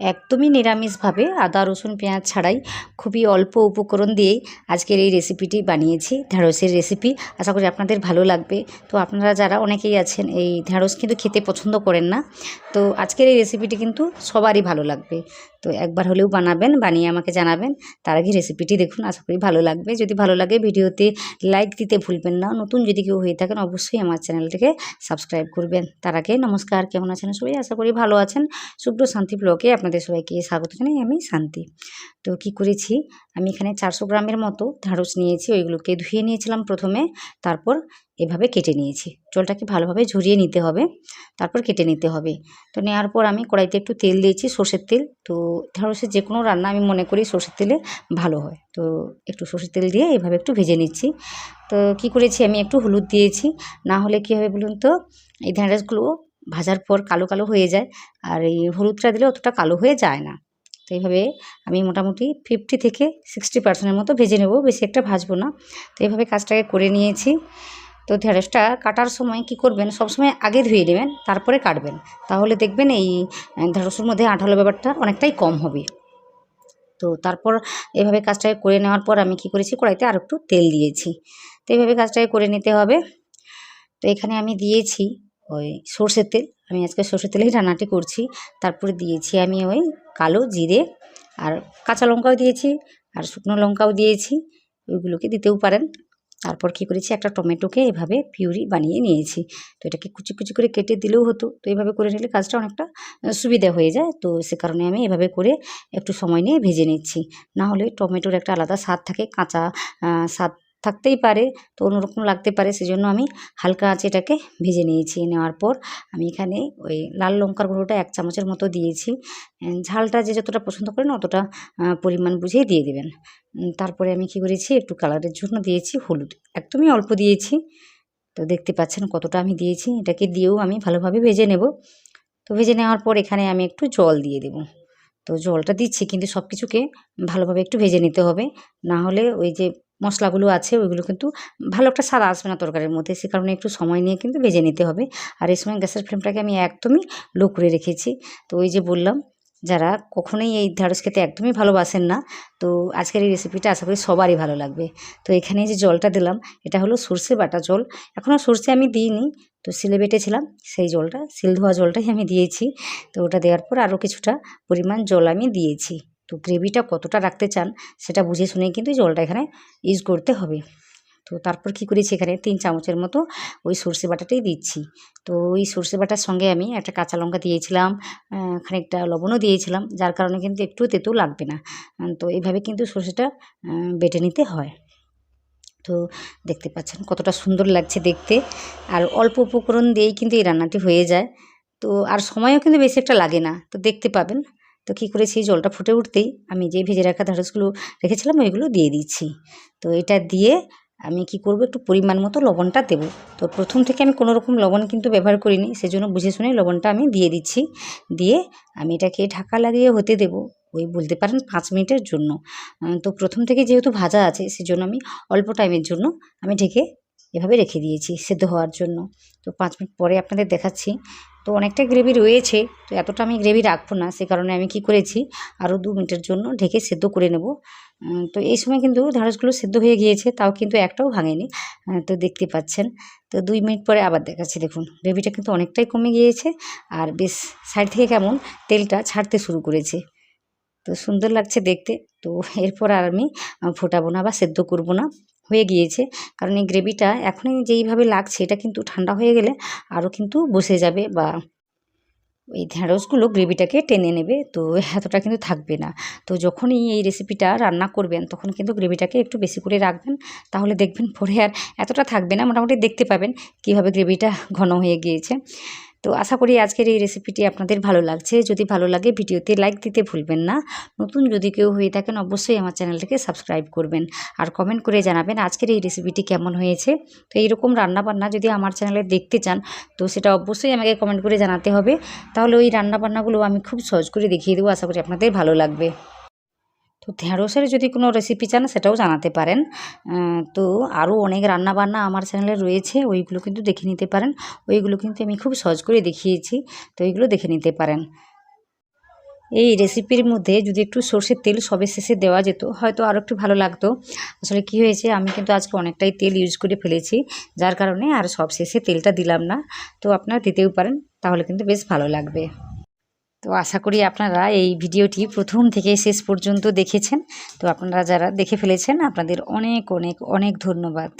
একদমই নিরামিষভাবে আদা, রসুন, পেঁয়াজ ছাড়াই খুবই অল্প উপকরণ দিয়েই আজকের এই রেসিপিটি বানিয়েছি ঢ্যাঁড়সের রেসিপি আশা করি আপনাদের ভালো লাগবে। তো আপনারা যারা অনেকেই আছেন, এই ঢ্যাঁড়স কিন্তু খেতে পছন্দ করেন না, তো আজকের এই রেসিপিটি কিন্তু সবারই ভালো লাগবে। তো একবার হলেও বানাবেন, বানিয়ে আমাকে জানাবেন। তার আগে রেসিপিটি দেখুন, আশা করি ভালো লাগবে। যদি ভালো লাগে ভিডিওতে লাইক দিতে ভুলবেন না। নতুন যদি কেউ হয়ে থাকেন, অবশ্যই আমার চ্যানেলটিকে সাবস্ক্রাইব করবেন। তার আগে নমস্কার, কেমন আছেন সবাই? আশা করি ভালো আছেন। শুভ্র শান্তি ব্লকে আপনাদের সবাইকে স্বাগত জানাই আমি শান্তি। তো কি করেছি? আমি এখানে চারশো গ্রামের মতো ঢ্যাঁড়স নিয়েছি। ওইগুলোকে ধুয়ে নিয়েছিলাম প্রথমে। তারপর এভাবে কেটে নিয়েছি। জলটাকে ভালোভাবে ঝরিয়ে নিতে হবে, তারপর কেটে নিতে হবে। তো নেওয়ার পর আমি কড়াইতে একটু তেল দিয়েছি, সর্ষের তেল। তো ঢ্যাঁড়সের যে কোনো রান্না আমি মনে করি সর্ষের তেলে ভালো হয়। তো একটু সর্ষের তেল দিয়ে এভাবে একটু ভেজে নিচ্ছি। তো কি করেছি, আমি একটু হলুদ দিয়েছি। না হলে কী হবে বলুন তো, এই ঢ্যাঁড়সগুলো ভাজার পর কালো কালো হয়ে যায়। আর এই হলুদটা দিলে অতটা কালো হয়ে যায় না। তো এইভাবে আমি মোটামুটি ফিফটি থেকে সিক্সটি পার্সেন্টের মতো ভেজে নেব, বেশি একটা ভাজবো না। তো এইভাবে কাজটাকে করে নিয়েছি। তো ঢেঁড়সটা কাটার সময় কি করবেন? সবসময় আগে ধুয়ে নেবেন, তারপরে কাটবেন। তাহলে দেখবেন এই ঢেঁড়সের মধ্যে আঠালো ব্যাপারটা অনেকটাই কম হবে। তো তারপর এভাবে কাজটাকে করে নেওয়ার পর আমি কি করেছি, কড়াইতে আর একটু তেল দিয়েছি। তো এইভাবে কাজটাকে করে নিতে হবে। তো এখানে আমি দিয়েছি ওই সর্ষের তেল। আমি আজকে সর্ষের তেলেই রান্নাটি করছি। তারপরে দিয়েছি আমি ওই কালো জিরে আর কাঁচা লঙ্কাও দিয়েছি আর শুকনো লঙ্কাও দিয়েছি। ওইগুলোকে দিতেও পারেন। তারপর কি করেছি? একটা টমেটোকে এভাবে পিউরি বানিয়ে নিয়েছি। তো এটাকে কুচি কুচি করে কেটে দিলেও হতো। তো এভাবে করে নিলে কাজটা অনেকটা সুবিধা হয়ে যায়। তো সে কারণে আমি এভাবে করে একটু সময় নিয়ে ভেজে নিচ্ছি। না হলে টমেটোর একটা আলাদা স্বাদ থাকে। কাঁচা স্বাদ থাকতেই পারে, তো অন্যরকম লাগতে পারে, সেজন্য আমি হালকা আঁচে এটাকে ভেজে নিয়েছি। নেওয়ার পর আমি এখানে ওই লাল লঙ্কার গুঁড়োটা এক চামচের মতো দিয়েছি। ঝালটা যে যতটা পছন্দ করেন অতটা পরিমাণ বুঝেই দিয়ে দেবেন। তারপরে আমি কি করেছি, একটু কালারের জন্য দিয়েছি হলুদ। একদমই অল্প দিয়েছি। তো দেখতে পাচ্ছেন কতটা আমি দিয়েছি, এটাকে দিয়েও আমি ভালোভাবে ভেজে নেব। তো ভেজে নেওয়ার পর এখানে আমি একটু জল দিয়ে দেব। তো জলটা দিচ্ছি, কিন্তু সব কিছুকে ভালোভাবে একটু ভেজে নিতে হবে। না হলে ওই যে মশলাগুলো আছে, ওইগুলো কিন্তু ভালো একটা স্বাদ আসবে না তরকারির মধ্যে। সে কারণে একটু সময় নিয়ে কিন্তু ভেজে নিতে হবে। আর এই সময় গ্যাসের ফ্লেমটাকে আমি একদমই লো করে রেখেছি। তো ওই যে বললাম, যারা কখনোই এই ঢ্যাঁড়স খেতে একদমই ভালোবাসেন না, তো আজকের এই রেসিপিটা আশা করি সবারই ভালো লাগবে। তো এখানে যে জলটা দিলাম, এটা হলো সর্ষে বাটা জল। এখনও সর্ষে আমি দিইনি, তো সিলে বেটেছিলাম, সেই জলটা, সিল ধোয়া জলটাই আমি দিয়েছি। তো ওটা দেওয়ার পর আরও কিছুটা পরিমাণ জল আমি দিয়েছি। তো গ্রেভিটা কতটা রাখতে চান সেটা বুঝে শুনে কিন্তু জলটা এখানে ইউজ করতে হবে। তো তারপর কি করেছি এখানে? তিন চামচের মতো ওই সর্ষে বাটাটাই দিচ্ছি। তো ওই সর্ষে বাটার সঙ্গে আমি একটা কাঁচা লঙ্কা দিয়েছিলাম খানিকটা লবণও দিয়েছিলাম, যার কারণে কিন্তু একটু তেতো লাগবে না। তো এইভাবে কিন্তু সর্ষেটা বেটে নিতে হয়। তো দেখতে পাচ্ছেন কতটা সুন্দর লাগছে দেখতে। আর অল্প উপকরণ দিয়েই কিন্তু এই রান্নাটি হয়ে যায়। তো আর সময়ও কিন্তু বেশি একটা লাগে না। তো দেখতে পাবেন। তো কী করেছি? জলটা ফুটে উঠতেই আমি যে ভেজে রাখা ঢ্যাঁড়সগুলো রেখেছিলাম, ওইগুলো দিয়ে দিচ্ছি। তো এটা দিয়ে আমি কি করব? একটু পরিমাণ মতো লবণটা দেবো। তো প্রথম থেকে আমি কোনো রকম লবণ কিন্তু ব্যবহার করিনি, সেজন্য বুঝে শুনে লবণটা আমি দিয়ে দিচ্ছি। দিয়ে আমি এটাকে ঢাকা লাগিয়ে হতে দেবো, ওই বলতে পারেন পাঁচ মিনিটের জন্য। তো প্রথম থেকে যেহেতু ভাজা আছে, সেজন্য আমি অল্প টাইমের জন্য আমি ঢেকে এভাবে রেখে দিয়েছি, সেদ্ধ হওয়ার জন্য। তো পাঁচ মিনিট পরে আপনাদের দেখাচ্ছি। তো অনেকটা গ্রেভি রয়েছে, তো এতটা আমি গ্রেভি রাখব না, সে কারণে আমি কি করেছি আরও দু মিনিটের জন্য ঢেকে সেদ্ধ করে নেব। তো এই সময় কিন্তু ঢ্যাঁড়সগুলো সেদ্ধ হয়ে গিয়েছে, তাও কিন্তু একটাও ভাঙেনি তো দেখতে পাচ্ছেন। তো দুই মিনিট পরে আবার দেখাচ্ছি, দেখুন গ্রেভিটা কিন্তু অনেকটাই কমে গিয়েছে, আর বেশ সাইড থেকে কেমন তেলটা ছাড়তে শুরু করেছে। তো সুন্দর লাগছে দেখতে, তো এরপর আর আমি ফোটাবো না বা সেদ্ধ করব না। হয়ে গিয়েছে। কারণ এই গ্রেভিটা এখনই যেইভাবে লাগছে, এটা কিন্তু ঠান্ডা হয়ে গেলে আরও কিন্তু বসে যাবে বা এই ঢ্যাঁড়সগুলো গ্রেভিটাকে টেনে নেবে, তো এতটা কিন্তু থাকবে না। তো যখনই এই রেসিপিটা রান্না করবেন, তখন কিন্তু গ্রেভিটাকে একটু বেশি করে রাখবেন। তাহলে দেখবেন পরে আর এতটা থাকবে না, মোটামুটি দেখতে পাবেন কীভাবে গ্রেভিটা ঘন হয়ে গিয়েছে। তো আশা করি আজকের এই রেসিপিটি আপনাদের ভালো লাগছে। যদি ভালো লাগে ভিডিওতে লাইক দিতে ভুলবেন না। নতুন যদি কেউ হয়ে থাকেন, অবশ্যই আমার চ্যানেলটিকে সাবস্ক্রাইব করবেন। আর কমেন্ট করে জানাবেন আজকের এই রেসিপিটি কেমন হয়েছে। তো এইরকম রান্নাবান্না যদি আমার চ্যানেলে দেখতে চান, তো সেটা অবশ্যই আমাকে কমেন্ট করে জানাতে হবে। তাহলে ওই রান্নাবান্নাগুলো আমি খুব সহজ করে দেখিয়ে দেবো। আশা করি আপনাদের ভালো লাগবে। তো ঢেঁড়সের যদি কোনো রেসিপি চান, সেটাও জানাতে পারেন। তো আরও অনেক রান্নাবান্না আমার চ্যানেলে রয়েছে, ওইগুলো কিন্তু দেখে নিতে পারেন। ওইগুলো কিন্তু আমি খুব সহজ করে দেখিয়েছি, তো ওইগুলো দেখে নিতে পারেন। এই রেসিপির মধ্যে যদি একটু সর্ষের তেল সবে শেষে দেওয়া যেত, হয়তো আরও একটু ভালো লাগতো। আসলে কি হয়েছে, আমি কিন্তু আজকে অনেকটাই তেল ইউজ করে ফেলেছি, যার কারণে আর সব শেষে তেলটা দিলাম না। তো আপনারা দিতেও পারেন, তাহলে কিন্তু বেশ ভালো লাগবে। তো আশা করি আপনারা এই ভিডিওটি প্রথম থেকে শেষ পর্যন্ত দেখেছেন। তো আপনারা যারা দেখে ফেলেছেন, আপনাদের অনেক অনেক অনেক ধন্যবাদ।